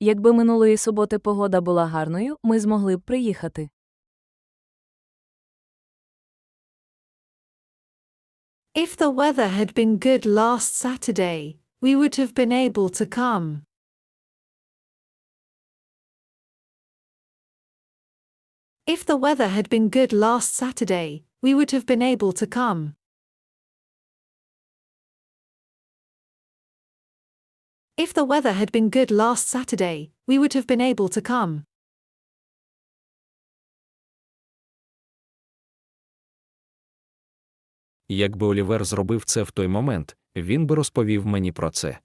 Якби минулої суботи погода була гарною, ми змогли б приїхати. If the weather had been good last Saturday, we would have been able to come. If the weather had been good last Saturday, we would have been able to come. If the weather had been good last Saturday, we would have been able to come. Якби Олівер зробив це в той момент, він би розповів мені про це.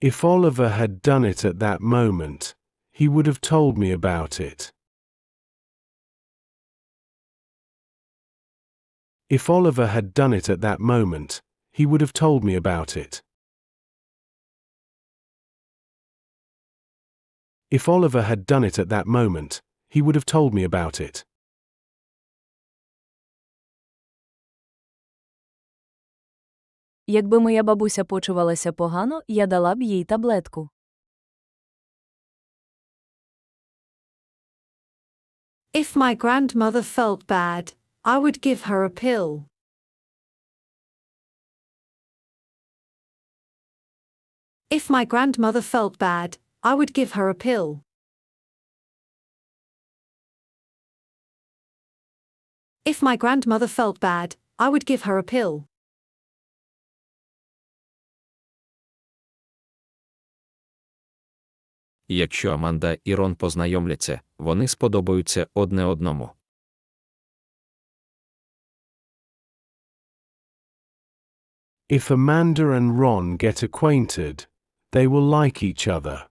If Oliver had done it at that moment, he would have told me about it. If Oliver had done it at that moment, he would have told me about it. If Oliver had done it at that moment, he would have told me about it. Якби моя бабуся почувалася погано, я дала б їй таблетку. If my grandmother felt bad, I would give her a pill. If my grandmother felt bad, I would give her a pill. If my grandmother felt bad, I would give her a pill. Якщо Аманда і Рон познайомляться, вони сподобаються одне одному. If Amanda and Ron get acquainted, they will like each other.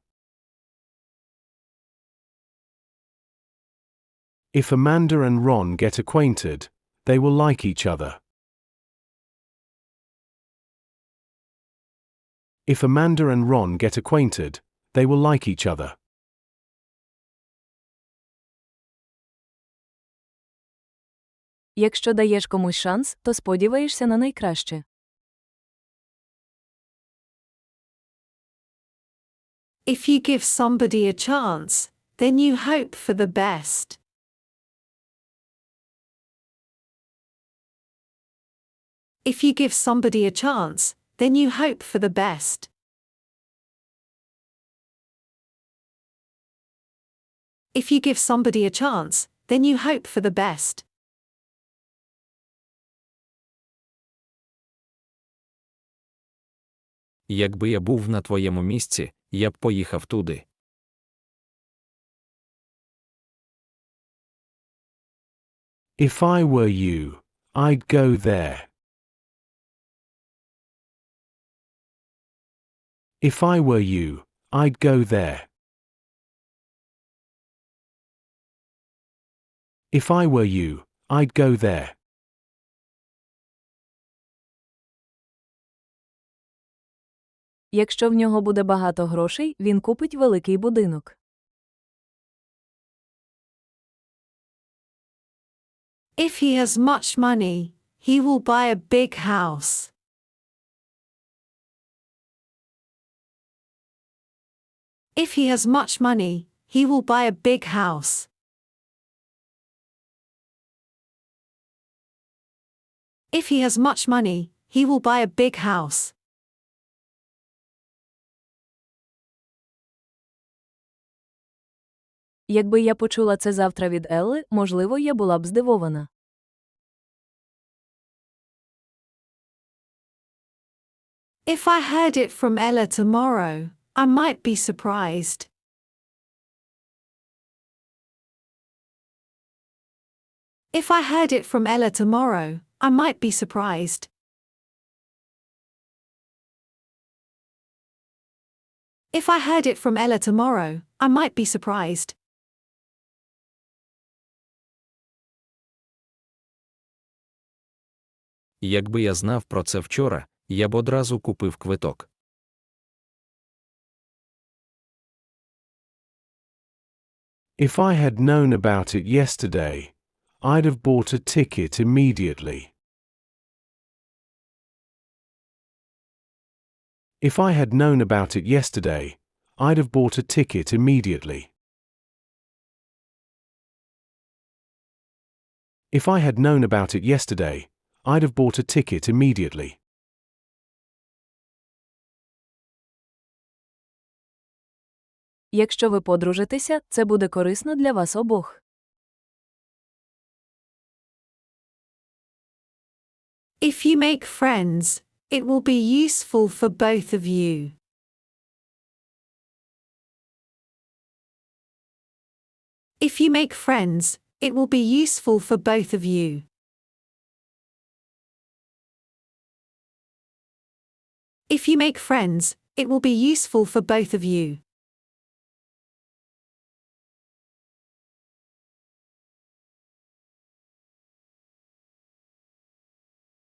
If Amanda and Ron get acquainted, they will like each other. If Amanda and Ron get acquainted, they will like each other. Якщо даєш комусь шанс, то сподіваєшся на найкраще. If you give somebody a chance, then you hope for the best. If you give somebody a chance, then you hope for the best. If you give somebody a chance, then you hope for the best. Якби я був на твоєму місці, я б поїхав туди. If I were you, I'd go there. If I were you, I'd go there. If I were you, I'd go there. Якщо в нього буде багато грошей, він купить великий будинок. If he has much money, he will buy a big house. If he has much money, he will buy a big house. If he has much money, he will buy a big house. Якби я почула це завтра від Елли, можливо, я була б здивована. If I heard it from Ella tomorrow, I might be surprised. If I heard it from Ella tomorrow, I might be surprised. If I heard it from Ella tomorrow, I might be surprised. Якби я знав про це вчора, я б одразу купив квиток. If I had known about it yesterday, I'd have bought a ticket immediately. If I had known about it yesterday, I'd have bought a ticket immediately. If I had known about it yesterday, I'd have bought a ticket immediately. Якщо ви подружитеся, це буде корисно для вас обох. If you make friends, it will be useful for both of you. If you make friends, it will be useful for both of you. If you make friends, it will be useful for both of you.